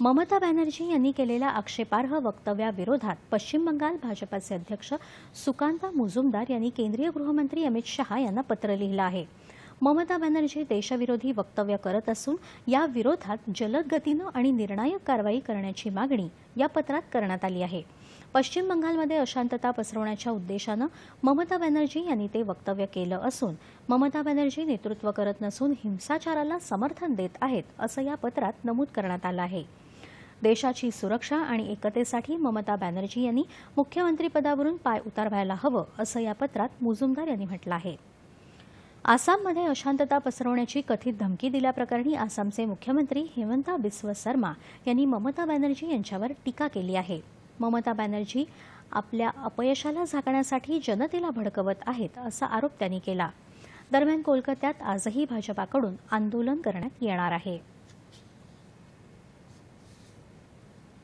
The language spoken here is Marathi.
ममता बॅनर्जी यांनी केलेल्या आक्षेपार्ह वक्तव्याविरोधात पश्चिम बंगाल भाजपाचे अध्यक्ष सुकांता मुजुमदार यांनी केंद्रीय गृहमंत्री अमित शहा यांना पत्र लिहिलं आहे. ममता बॅनर्जी देशविरोधी वक्तव्य करत असून या विरोधात जलद गतीनं आणि निर्णायक कारवाई करण्याची मागणी या पत्रात करण्यात आली आहे. पश्चिम बंगालमध्ये अशांतता पसरवण्याच्या उद्देशानं ममता बॅनर्जी यांनी ते वक्तव्य केलं असून ममता बॅनर्जी नेतृत्व करत नसून हिंसाचाराला समर्थन देत आहेत असं या पत्रात नमूद करण्यात आलं आहे. देशाची सुरक्षा आणि एकतेसाठी ममता बॅनर्जी यांनी मुख्यमंत्रीपदावरून पाय उतारवायला हवं असं या पत्रात मुजुमदार यांनी म्हटलं आहे. आसाममध्ये अशांतता पसरवण्याची कथित धमकी दिल्याप्रकरणी आसामचे मुख्यमंत्री हेमंता बिस्व शर्मा यांनी ममता बॅनर्जी यांच्यावर टीका केली आहे. ममता बॅनर्जी आपल्या अपयशाला झाकण्यासाठी जनतेला भडकवत आहेत असा आरोप त्यांनी केला. दरम्यान कोलकात्यात आजही भाजपाकडून आंदोलन करण्यात येणार आहे.